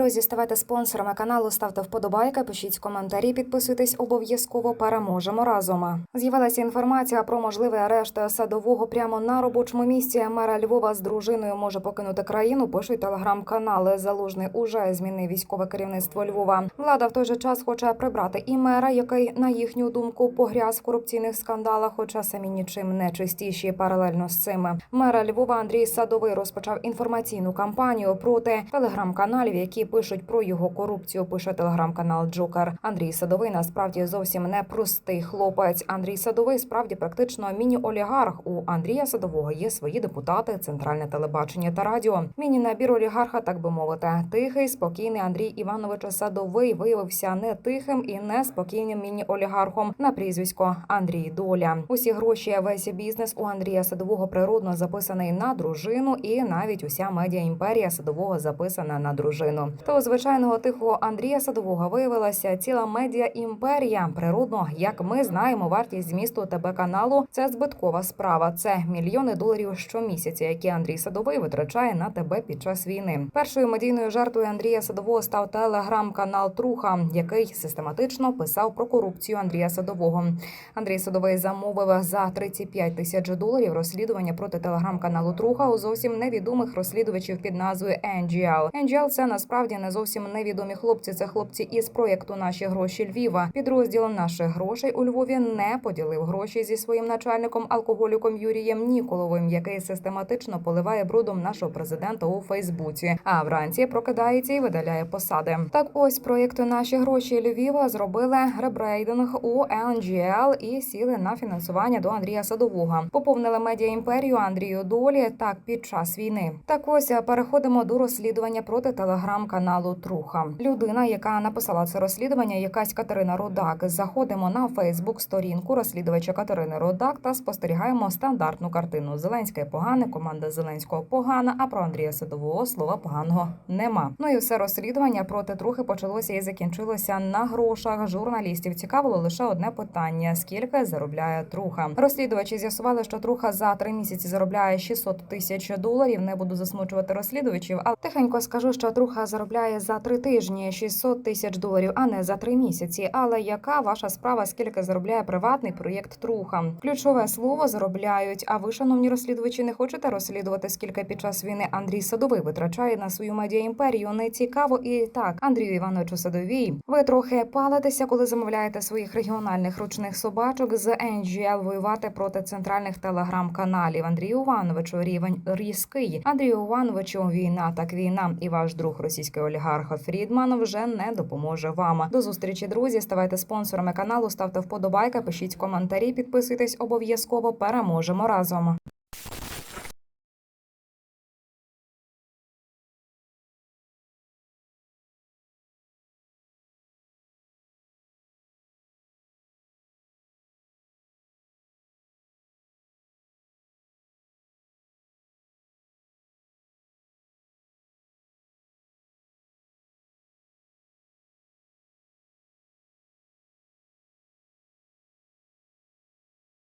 друзі, ставайте спонсорами каналу, ставте вподобайки, пишіть коментарі, підписуйтесь обов'язково. Переможемо разом. З'явилася інформація про можливий арешт садового прямо на робочому місці. Мера Львова з дружиною може покинути країну. Пишуть телеграм-канали. Залужний уже змінив військове керівництво Львова. Влада в той же час хоче прибрати і мера, який на їхню думку погряз в корупційних скандалах, хоча самі нічим не чистіші. Паралельно з цим мера Львова Андрій Садовий розпочав інформаційну кампанію проти телеграм-каналів, які пишуть про його корупцію. Пише телеграм-канал Джокер. Андрій Садовий насправді зовсім не простий хлопець. Андрій Садовий справді практично міні-олігарх. У Андрія Садового є свої депутати, центральне телебачення та радіо. Міні-набір олігарха, так би мовити, тихий, спокійний Андрій Іванович Садовий виявився не тихим і не спокійним міні-олігархом на прізвисько Андрій Доля. Усі гроші, весь бізнес у Андрія Садового природно записаний на дружину, і навіть уся медіа імперія Садового записана на дружину. Та у звичайного тихого Андрія Садового виявилася ціла медіа імперія. Природно, як ми знаємо, вартість змісту ТБ каналу це збиткова справа. Це мільйони доларів щомісяця, які Андрій Садовий витрачає на ТБ під час війни. Першою медійною жертвою Андрія Садового став телеграм-канал Труха, який систематично писав про корупцію Андрія Садового. Андрій Садовий замовив за 35 тисяч доларів розслідування проти телеграм-каналу Труха у зовсім невідомих розслідувачів під назвою NGL. NGL – це насправді не зовсім невідомі хлопці. Це хлопці із проєкту Наші гроші Львіва. Підрозділ наших грошей у Львові не поділив гроші зі своїм начальником алкоголіком Юрієм Ніколовим, який систематично поливає брудом нашого президента у Фейсбуці. А вранці прокидається і видаляє посади. Так ось проєкту Наші гроші Львіва зробили ребрейдинг у NGL і сіли на фінансування до Андрія Садового. Поповнили медіа імперію Андрію Долі так під час війни. Так ось переходимо до розслідування проти телеграм-каналу Труха. Людина, яка написала це розслідування, якась Катерина Родак. Заходимо на Фейсбук сторінку розслідувача Катерини Родак та спостерігаємо стандартну картину. Зеленське погане, команда Зеленського погана. А про Андрія Садового слова поганого нема. Ну і все розслідування проти трухи почалося і закінчилося на грошах. Журналістів цікавило лише одне питання: скільки заробляє труха? Розслідувачі з'ясували, що труха за три місяці заробляє 600 тисяч доларів. Не буду засмучувати розслідувачів, але тихенько скажу, що труха заробляє за три тижні 600 тисяч доларів, а не за три місяці. Але яка ваша справа? Скільки заробляє приватний проєкт Труха? Ключове слово заробляють. А ви, шановні розслідувачі, не хочете розслідувати, скільки під час війни Андрій Садовий витрачає на свою медіа імперію? Не цікаво і так, Андрію Івановичу Садовій. Ви трохи палитеся, коли замовляєте своїх регіональних ручних собачок з NGL воювати проти центральних телеграм-каналів. Андрію Івановичу рівень різкий. Андрію Івановичу війна так війна. І ваш друг російський олігарх Фрідман вже не допоможе вам. До зустрічі, друзі. Ставайте спонсорами каналу, ставте вподобайка, пишіть коментарі, підписуйтесь обов'язково. Переможемо разом.